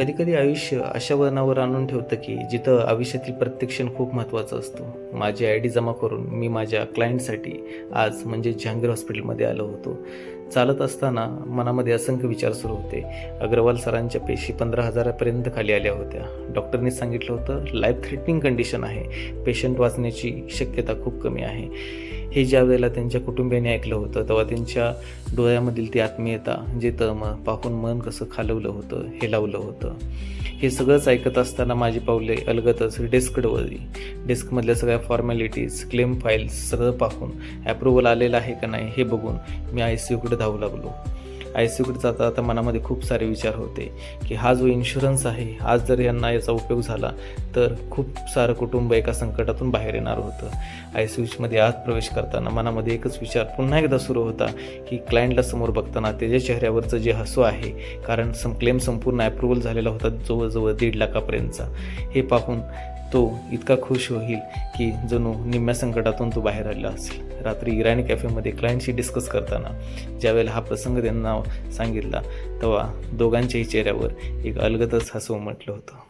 कधीकधी आयुष्य अशा वळणावर आणून ठेवतं की जिथं आयुष्यातील प्रत्येक क्षण खूप महत्त्वाचा असतो. माझी आय डी जमा करून मी माझ्या क्लायंटसाठी आज म्हणजे जहांगीर हॉस्पिटलमध्ये आलो होतो. चालत असताना मनामध्ये असंख्य विचार सुरू होते. अग्रवाल सरांच्या पेशी पंधरा हजारापर्यंत खाली आल्या होत्या. डॉक्टरनी सांगितलं होतं लाईफ थ्रेटनिंग कंडिशन आहे. पेशंट वाचण्याची शक्यता खूप कमी आहे. हे ज्या वेळेला त्यांच्या कुटुंबियांनी ऐकलं होतं तेव्हा त्यांच्या डोळ्यामधील ती आत्मीयता जे तम पाहून मन कसं खालवलं होतं हे लावलं होतं. हे सगळंच ऐकत असताना माझी पावले अलगतच डेस्ककडे वळली डेस्कमधल्या सगळ्या फॉर्मॅलिटीज क्लेम फाईल्स सगळं पाहून ॲप्रुव्हल आलेलं आहे का नाही हे बघून मी आय सी यूकडे धावू लागलो. आय सी यूकडे जाता जाता मनामध्ये खूप सारे विचार होते की हा जो इन्शुरन्स आहे आज जर यांना याचा उपयोग झाला तर खूप सारं कुटुंब एका संकटातून बाहेर येणार होतं. आय सी यूमध्ये आत प्रवेश करताना मनामध्ये एकच विचार पुन्हा एकदा सुरू होता की क्लायंटला समोर बघताना त्याच्या चेहऱ्यावरचं जे हसू आहे कारण सम क्लेम संपूर्ण ॲप्रुव्हल झालेला होता जवळजवळ दीड लाखापर्यंतचा. हे पाहून तो इतका खुश होईल की जणू निम्म्या संकटातून तो बाहेर आलेला असेल. रात्री इराणी कॅफेमध्ये क्लायंटशी डिस्कस करताना ज्यावेळेला हा प्रसंग त्यांना सांगितला तेव्हा दोघांच्याही चेहऱ्यावर एक अलगतच हसू म्हटलं होतं.